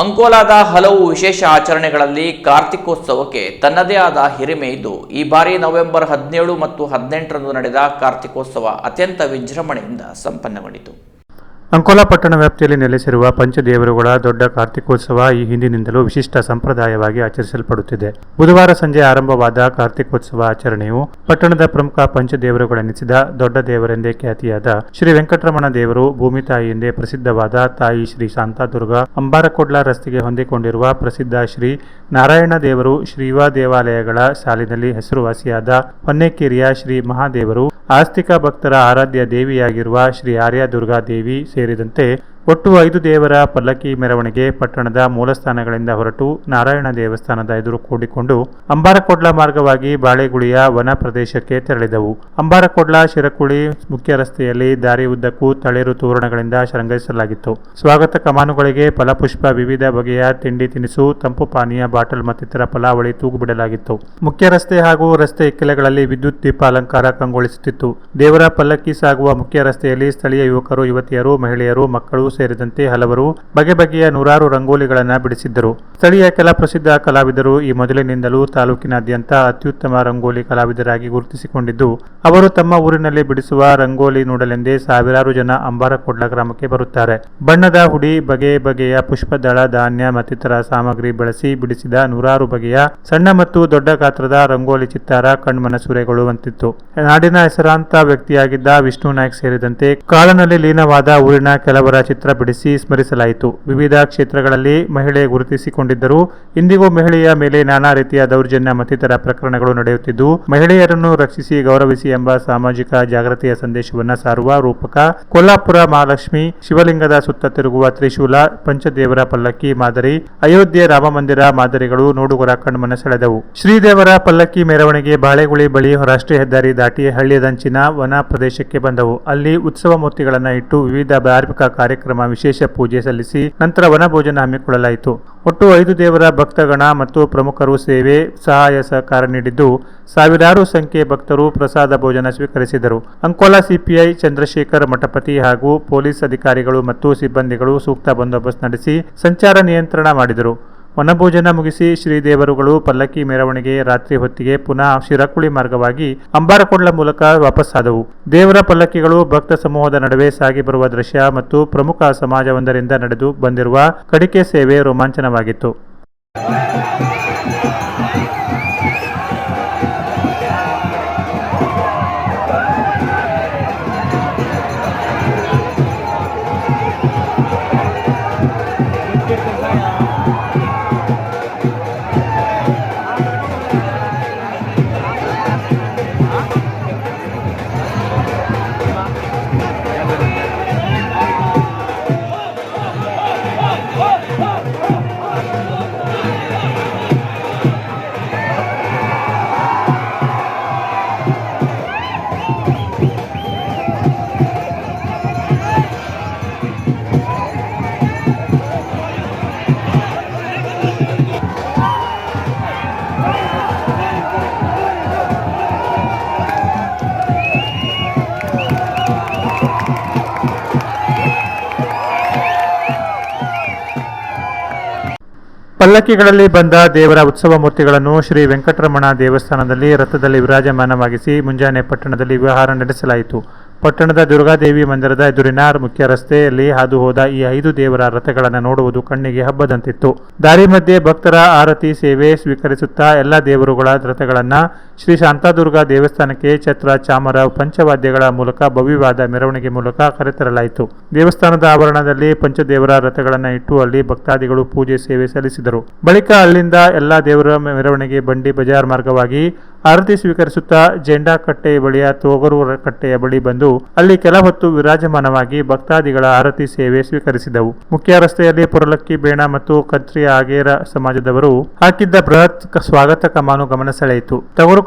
ಅಂಕೋಲಾದ ಹಲವು ವಿಶೇಷ ಆಚರಣೆಗಳಲ್ಲಿ ಕಾರ್ತಿಕೋತ್ಸವಕ್ಕೆ ತನ್ನದೇ ಆದ ಹಿರಿಮೆ ಇದ್ದು, ಈ ಬಾರಿ ನವೆಂಬರ್ ಹದಿನೇಳು ಮತ್ತು ಹದಿನೆಂಟರಂದು ನಡೆದ ಕಾರ್ತಿಕೋತ್ಸವ ಅತ್ಯಂತ ವಿಜೃಂಭಣೆಯಿಂದ ಸಂಪನ್ನಗೊಂಡಿತು. ಅಂಕೋಲಾ ಪಟ್ಟಣ ವ್ಯಾಪ್ತಿಯಲ್ಲಿ ನೆಲೆಸಿರುವ ಪಂಚದೇವರುಗಳ ದೊಡ್ಡ ಕಾರ್ತಿಕೋತ್ಸವ ಈ ಹಿಂದಿನಿಂದಲೂ ವಿಶಿಷ್ಟ ಸಂಪ್ರದಾಯವಾಗಿ ಆಚರಿಸಲ್ಪಡುತ್ತಿದೆ. ಬುಧವಾರ ಸಂಜೆ ಆರಂಭವಾದ ಕಾರ್ತಿಕೋತ್ಸವ ಆಚರಣೆಯು ಪಟ್ಟಣದ ಪ್ರಮುಖ ಪಂಚದೇವರುಗಳೆನಿಸಿದ ದೊಡ್ಡ ದೇವರೆಂದೇ ಖ್ಯಾತಿಯಾದ ಶ್ರೀ ವೆಂಕಟರಮಣ ದೇವರು ಭೂಮಿ ತಾಯಿ ಪ್ರಸಿದ್ಧವಾದ ತಾಯಿ ಶ್ರೀ ಶಾಂತಾದುರ್ಗ ಅಂಬಾರಕೊಡ್ಲ ರಸ್ತೆಗೆ ಹೊಂದಿಕೊಂಡಿರುವ ಪ್ರಸಿದ್ಧ ಶ್ರೀ ನಾರಾಯಣ ದೇವರು ಶ್ರೀವ ದೇವಾಲಯಗಳ ಸಾಲಿನಲ್ಲಿ ಹೆಸರುವಾಸಿಯಾದ ಹೊನ್ನೇಕೇರಿಯ ಶ್ರೀ ಮಹಾದೇವರು ಆಸ್ತಿಕ ಭಕ್ತರ ಆರಾಧ್ಯ ದೇವಿಯಾಗಿರುವ ಶ್ರೀ ಆರ್ಯ ದುರ್ಗಾ ದೇವಿ ಸೇರಿದಂತೆ ಒಟ್ಟು ಐದು ದೇವರ ಪಲ್ಲಕ್ಕಿ ಮೆರವಣಿಗೆ ಪಟ್ಟಣದ ಮೂಲಸ್ಥಾನಗಳಿಂದ ಹೊರಟು ನಾರಾಯಣ ದೇವಸ್ಥಾನದ ಎದುರು ಕೂಡಿಕೊಂಡು ಅಂಬಾರಕೊಡ್ಲ ಮಾರ್ಗವಾಗಿ ಬಾಳೆಗುಳಿಯ ವನ ಪ್ರದೇಶಕ್ಕೆ ತೆರಳಿದವು. ಅಂಬಾರಕೊಡ್ಲ, ಶಿರಕುಳಿ ಮುಖ್ಯ ರಸ್ತೆಯಲ್ಲಿ ದಾರಿ ಉದ್ದಕ್ಕೂ ತಳಿರು ತೋರಣಗಳಿಂದ ಶೃಂಗರಿಸಲಾಗಿತ್ತು. ಸ್ವಾಗತ ಕಮಾನುಗಳಿಗೆ ಫಲಪುಷ್ಪ, ವಿವಿಧ ಬಗೆಯ ತಿಂಡಿ ತಿನಿಸು, ತಂಪು ಪಾನೀಯ, ಬಾಟಲ್ ಮತ್ತಿತರ ಫಲಾವಳಿ ತೂಗು ಬಿಡಲಾಗಿತ್ತು ಮುಖ್ಯ ರಸ್ತೆ ಹಾಗೂ ರಸ್ತೆ ಇಕ್ಕೆಲೆಗಳಲ್ಲಿ ವಿದ್ಯುತ್ ದೀಪ ಅಲಂಕಾರ ಕಂಗೊಳಿಸುತ್ತಿತ್ತು. ದೇವರ ಪಲ್ಲಕ್ಕಿ ಸಾಗುವ ಮುಖ್ಯ ರಸ್ತೆಯಲ್ಲಿ ಸ್ಥಳೀಯ ಯುವಕರು, ಯುವತಿಯರು, ಮಹಿಳೆಯರು, ಮಕ್ಕಳು ಸೇರಿದಂತೆ ಹಲವರು ಬಗೆ ಬಗೆಯ ನೂರಾರು ರಂಗೋಲಿಗಳನ್ನು ಬಿಡಿಸಿದ್ದರು. ಸ್ಥಳೀಯ ಕೆಲ ಪ್ರಸಿದ್ಧ ಕಲಾವಿದರು ಈ ಮೊದಲಿನಿಂದಲೂ ತಾಲೂಕಿನಾದ್ಯಂತ ಅತ್ಯುತ್ತಮ ರಂಗೋಲಿ ಕಲಾವಿದರಾಗಿ ಗುರುತಿಸಿಕೊಂಡಿದ್ದು, ಅವರು ತಮ್ಮ ಊರಿನಲ್ಲಿ ಬಿಡಿಸುವ ರಂಗೋಲಿ ನೋಡಲೆಂದೇ ಸಾವಿರಾರು ಜನ ಅಂಬಾರಕೊಡ್ಲ ಗ್ರಾಮಕ್ಕೆ ಬರುತ್ತಾರೆ. ಬಣ್ಣದ ಹುಡಿ, ಬಗೆ ಬಗೆಯ ಪುಷ್ಪದಳ, ಧಾನ್ಯ ಮತ್ತಿತರ ಸಾಮಗ್ರಿ ಬಳಸಿ ಬಿಡಿಸಿದ ನೂರಾರು ಬಗೆಯ ಸಣ್ಣ ಮತ್ತು ದೊಡ್ಡ ಗಾತ್ರದ ರಂಗೋಲಿ ಚಿತ್ತಾರ ಕಣ್ಮನ ಸುರೆಗೊಳ್ಳುವಂತಿತ್ತು ನಾಡಿನ ಹೆಸರಾಂತ ವ್ಯಕ್ತಿಯಾಗಿದ್ದ ವಿಷ್ಣು ನಾಯ್ಕ್ ಸೇರಿದಂತೆ ಕಾಲನಲ್ಲಿ ಲೀನವಾದ ಊರಿನ ಕೆಲವರ ಚಿತ್ರ ಬಿಡಿಸಿ ಸ್ಮರಿಸಲಾಯಿತು. ವಿವಿಧ ಕ್ಷೇತ್ರಗಳಲ್ಲಿ ಮಹಿಳೆ ಗುರುತಿಸಿಕೊಂಡಿದ್ದರು, ಇಂದಿಗೂ ಮಹಿಳೆಯ ಮೇಲೆ ನಾನಾ ರೀತಿಯ ದೌರ್ಜನ್ಯ ಮತ್ತಿತರ ಪ್ರಕರಣಗಳು ನಡೆಯುತ್ತಿದ್ದು, ಮಹಿಳೆಯರನ್ನು ರಕ್ಷಿಸಿ ಗೌರವಿಸಿ ಎಂಬ ಸಾಮಾಜಿಕ ಜಾಗೃತಿಯ ಸಂದೇಶವನ್ನ ಸಾರುವ ರೂಪಕ ಕೊಲ್ಲಾಪುರ ಮಹಾಲಕ್ಷ್ಮಿ ಶಿವಲಿಂಗದ ಸುತ್ತ ತಿರುಗುವ ತ್ರಿಶೂಲ ಪಂಚದೇವರ ಪಲ್ಲಕ್ಕಿ ಮಾದರಿ, ಅಯೋಧ್ಯೆ ರಾಮಮಂದಿರ ಮಾದರಿಗಳು ನೋಡುಗರ ಕಣ್ಮನ ಸೆಳೆದವು. ಶ್ರೀದೇವರ ಪಲ್ಲಕ್ಕಿ ಮೆರವಣಿಗೆ ಬಾಳೆಗುಳಿ ಬಳಿ ರಾಷ್ಟ್ರೀಯ ಹೆದ್ದಾರಿ ದಾಟಿ ಹಳ್ಳಿಯದಂಚಿನ ವನ ಪ್ರದೇಶಕ್ಕೆ ಬಂದವು. ಅಲ್ಲಿ ಉತ್ಸವ ಮೂರ್ತಿಗಳನ್ನು ಇಟ್ಟು ವಿವಿಧ ಧಾರ್ಮಿಕ ಕಾರ್ಯಕ್ರಮ ವಿಶೇಷ ಪೂಜೆ ಸಲ್ಲಿಸಿ ನಂತರ ವನಭೋಜನ ಹಮ್ಮಿಕೊಳ್ಳಲಾಯಿತು ಒಟ್ಟು ಐದು ದೇವರ ಭಕ್ತಗಣ ಮತ್ತು ಪ್ರಮುಖರು ಸೇವೆ, ಸಹಾಯ ಸಹಕಾರ ನೀಡಿದ್ದು ಸಾವಿರಾರು ಸಂಖ್ಯೆ ಭಕ್ತರು ಪ್ರಸಾದ ಭೋಜನ ಸ್ವೀಕರಿಸಿದರು. ಅಂಕೋಲಾ ಸಿಪಿಐ ಚಂದ್ರಶೇಖರ್ ಮಠಪತಿ ಹಾಗೂ ಪೊಲೀಸ್ ಅಧಿಕಾರಿಗಳು ಮತ್ತು ಸಿಬ್ಬಂದಿಗಳು ಸೂಕ್ತ ಬಂದೋಬಸ್ತ್ ನಡೆಸಿ ಸಂಚಾರ ನಿಯಂತ್ರಣ ಮಾಡಿದರು. ವನಭೋಜನ ಮುಗಿಸಿ ಶ್ರೀದೇವರುಗಳು ಪಲ್ಲಕ್ಕಿ ಮೆರವಣಿಗೆ ರಾತ್ರಿ ಹೊತ್ತಿಗೆ ಪುನಃ ಶಿರಕುಳಿ ಮಾರ್ಗವಾಗಿ ಅಂಬಾರಕೊಂಡ್ಲ ಮೂಲಕ ವಾಪಸ್ಸಾದವು ದೇವರ ಪಲ್ಲಕ್ಕಿಗಳು ಭಕ್ತ ಸಮೂಹದ ನಡುವೆ ಸಾಗಿ ಬರುವ ದೃಶ್ಯ ಮತ್ತು ಪ್ರಮುಖ ಸಮಾಜವೊಂದರಿಂದ ನಡೆದು ಬಂದಿರುವ ಕಡಿಕೆ ಸೇವೆ ರೋಮಾಂಚನವಾಗಿತ್ತು. ಪಲ್ಲಕ್ಕಿಗಳಲ್ಲಿ ಬಂದ ದೇವರ ಉತ್ಸವ ಮೂರ್ತಿಗಳನ್ನು ಶ್ರೀ ವೆಂಕಟರಮಣ ದೇವಸ್ಥಾನದಲ್ಲಿ ರಥದಲ್ಲಿ ವಿರಾಜಮಾನವಾಗಿಸಿ ಮುಂಜಾನೆ ಪಟ್ಟಣದಲ್ಲಿ ವಿಹಾರ ನಡೆಸಲಾಯಿತು. ಪಟ್ಟಣದ ದುರ್ಗಾದೇವಿ ಮಂದಿರದ ಎದುರಿನ ಮುಖ್ಯ ರಸ್ತೆಯಲ್ಲಿ ಹಾದು ಹೋದ ಈ ಐದು ದೇವರ ರಥಗಳನ್ನು ನೋಡುವುದು ಕಣ್ಣಿಗೆ ಹಬ್ಬದಂತಿತ್ತು. ದಾರಿ ಮಧ್ಯೆ ಭಕ್ತರ ಆರತಿ ಸೇವೆ ಸ್ವೀಕರಿಸುತ್ತಾ ಎಲ್ಲ ದೇವರುಗಳ ರಥಗಳನ್ನ ಶ್ರೀ ಶಾಂತಾದುರ್ಗಾ ದೇವಸ್ಥಾನಕ್ಕೆ ಛತ್ರ, ಚಾಮರ, ಪಂಚವಾದ್ಯಗಳ ಮೂಲಕ ಭವ್ಯವಾದ ಮೆರವಣಿಗೆ ಮೂಲಕ ಕರೆತರಲಾಯಿತು. ದೇವಸ್ಥಾನದ ಆವರಣದಲ್ಲಿ ಪಂಚದೇವರ ರಥಗಳನ್ನು ಇಟ್ಟು ಅಲ್ಲಿ ಭಕ್ತಾದಿಗಳು ಪೂಜೆ, ಸೇವೆ ಸಲ್ಲಿಸಿದರು. ಬಳಿಕ ಅಲ್ಲಿಂದ ಎಲ್ಲ ದೇವರ ಮೆರವಣಿಗೆ ಬಂಡಿ ಬಜಾರ್ ಮಾರ್ಗವಾಗಿ ಆರತಿ ಸ್ವೀಕರಿಸುತ್ತಾ ಜೆಂಡಾ ಕಟ್ಟೆ ಬಳಿಯ ತೋಗರು ಕಟ್ಟೆಯ ಬಳಿ ಬಂದು ಅಲ್ಲಿ ಕೆಲ ಹೊತ್ತು ವಿರಾಜಮಾನವಾಗಿ ಭಕ್ತಾದಿಗಳ ಆರತಿ, ಸೇವೆ ಸ್ವೀಕರಿಸಿದವು. ಮುಖ್ಯ ರಸ್ತೆಯಲ್ಲಿ ಪುರಲಕ್ಕಿ, ಬೇಣ ಮತ್ತು ಕತ್ರಿಯ ಆಗೇರ ಸಮಾಜದವರು ಹಾಕಿದ್ದ ಬೃಹತ್ ಸ್ವಾಗತ ಕಮಾನು ಗಮನ ಸೆಳೆಯಿತು.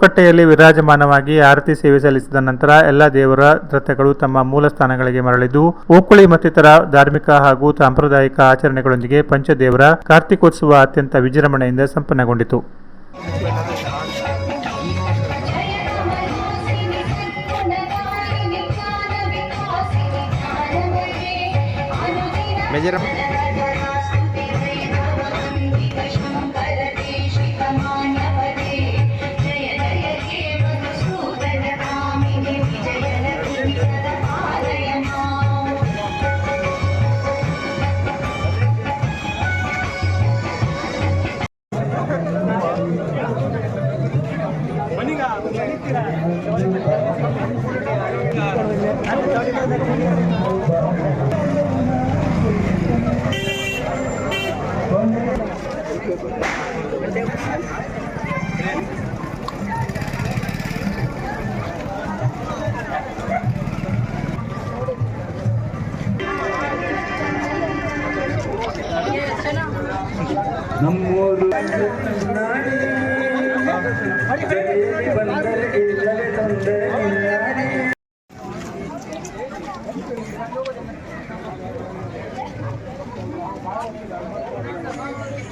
ತಗರುಕಟ್ಟೆಯಲ್ಲಿ ವಿರಾಜಮಾನವಾಗಿ ಆರತಿ ಸೇವೆ ಸಲ್ಲಿಸಿದ ನಂತರ ಎಲ್ಲ ದೇವರ ರಥಗಳು ತಮ್ಮ ಮೂಲ ಸ್ಥಾನಗಳಿಗೆ ಮರಳಿದ್ದು ಓಕುಳಿ ಮತ್ತಿತರ ಧಾರ್ಮಿಕ ಹಾಗೂ ಸಾಂಪ್ರದಾಯಿಕ ಆಚರಣೆಗಳೊಂದಿಗೆ ಪಂಚದೇವರ ಕಾರ್ತಿಕೋತ್ಸವ ಅತ್ಯಂತ ವಿಜೃಂಭಣೆಯಿಂದ ಸಂಪನ್ನಗೊಂಡಿತು. ನಮ್ಮೂರು ನಾಡಿ ಬಂದರೆ ಇಲ್ಲವೇ ತೊಂದರೆ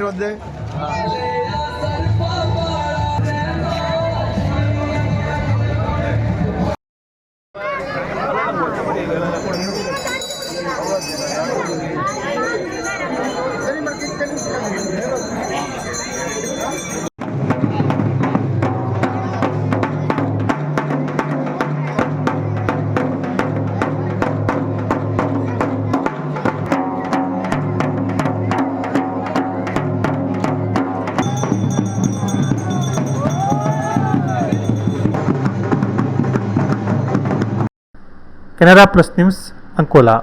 ఆశీర్వాద ಒದ್ದೆ ಕೆನರಾ ಪ್ಲಸ್ ನ್ಯೂಸ್ ಅಂಕೋಲಾ